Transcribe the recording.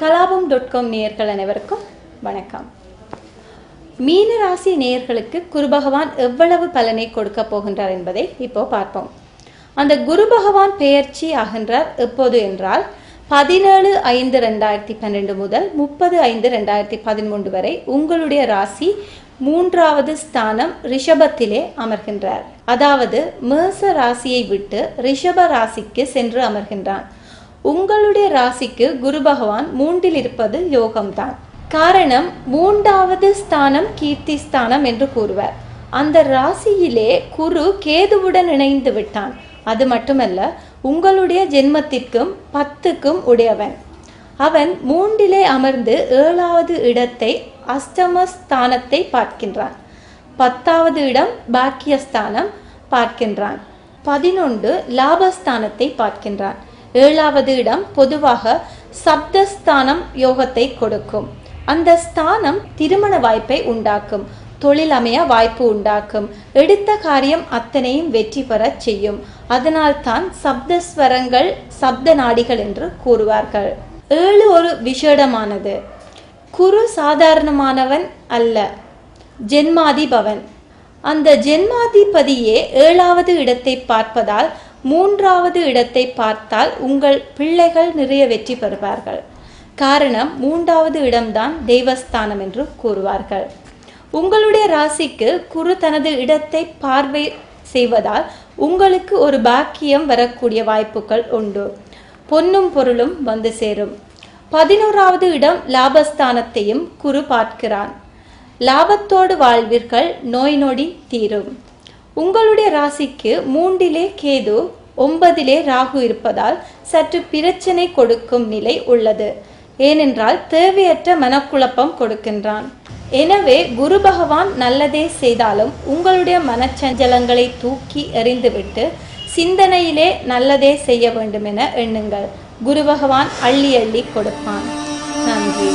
Dot com நேயர்கள் அனைவருக்கும் வணக்கம். மீன ராசி நேயர்களுக்கு குரு பகவான் எவ்வளவு பலனை கொடுக்க போகின்றார் என்பதை இப்போ பார்ப்போம். அந்த குரு பகவான் பெயர்ச்சி ஆகின்றார் எப்போது என்றால் பதினேழு ஐந்து ரெண்டாயிரத்தி பன்னெண்டு முதல் முப்பது ஐந்து ரெண்டாயிரத்தி பதிமூன்று வரை உங்களுடைய ராசி மூன்றாவது ஸ்தானம் ரிஷபத்திலே அமர்கின்றார். அதாவது மேச ராசியை விட்டு ரிஷப ராசிக்கு சென்று அமர்கின்றான். உங்களுடைய ராசிக்கு குரு பகவான் மூன்றில் இருப்பது யோகம்தான். காரணம் மூன்றாவது ஸ்தானம் கீர்த்தி ஸ்தானம் என்று கூறுவர். அந்த ராசியிலே குரு கேதுவுடன் இணைந்து விட்டான். அது மட்டுமல்ல உங்களுடைய ஜென்மத்திற்கும் பத்துக்கும் உடையவன். அவன் மூன்றிலே அமர்ந்து ஏழாவது இடத்தை அஷ்டமஸ்தானத்தை பார்க்கின்றான். பத்தாவது இடம் பாக்கியஸ்தானம் பார்க்கின்றான். பதினொன்று லாபஸ்தானத்தை பார்க்கின்றான். ஏழாவது இடம் பொதுவாக சப்தஸ்தானம் யோகத்தை கொடுக்கும். அந்த ஸ்தானம் திருமண வாய்ப்பை உண்டாக்கும் தொழில் அமைய வாய்ப்பு உண்டாக்கும் எடுத்த காரியம் அத்தனையும் வெற்றி பெறச் செய்யும். அதனால்தான் சப்தஸ்வரங்கள் சப்த நாடிகள் என்று கூறுவார்கள். ஏழு ஒரு விஷேடமானது குரு சாதாரணமானவன் அல்ல ஜென்மாதிபவன். அந்த ஜென்மாதிபதியே ஏழாவது இடத்தை பார்ப்பதால் மூன்றாவது இடத்தை பார்த்தால் உங்கள் பிள்ளைகள் நிறைய வெற்றி பெறுவார்கள். காரணம் மூன்றாவது இடம்தான் தெய்வஸ்தானம் என்று கூறுவார்கள். உங்களுடைய ராசிக்கு குரு தனது இடத்தை பார்வை செய்வதால் உங்களுக்கு ஒரு பாக்கியம் வரக்கூடிய வாய்ப்புகள் உண்டு. பொன்னும் பொருளும் வந்து சேரும். பதினோராவது இடம் லாபஸ்தானத்தையும் குரு பார்க்கிறான் லாபத்தோடு வாழ்வீர்கள் நோய் நொடி தீரும். உங்களுடைய ராசிக்கு மூன்றிலே கேது ஒன்பதிலே ராகு இருப்பதால் சற்று பிரச்சனை கொடுக்கும் நிலை உள்ளது. ஏனென்றால் தேவையற்ற மனக்குழப்பம் கொடுக்கின்றான். எனவே குரு பகவான் நல்லதே செய்தாலும் உங்களுடைய மனச்சஞ்சலங்களை தூக்கி எறிந்துவிட்டு சிந்தனையிலே நல்லதே செய்ய வேண்டும் என எண்ணுங்கள். குரு பகவான் அள்ளி அள்ளி கொடுப்பான். நன்றி.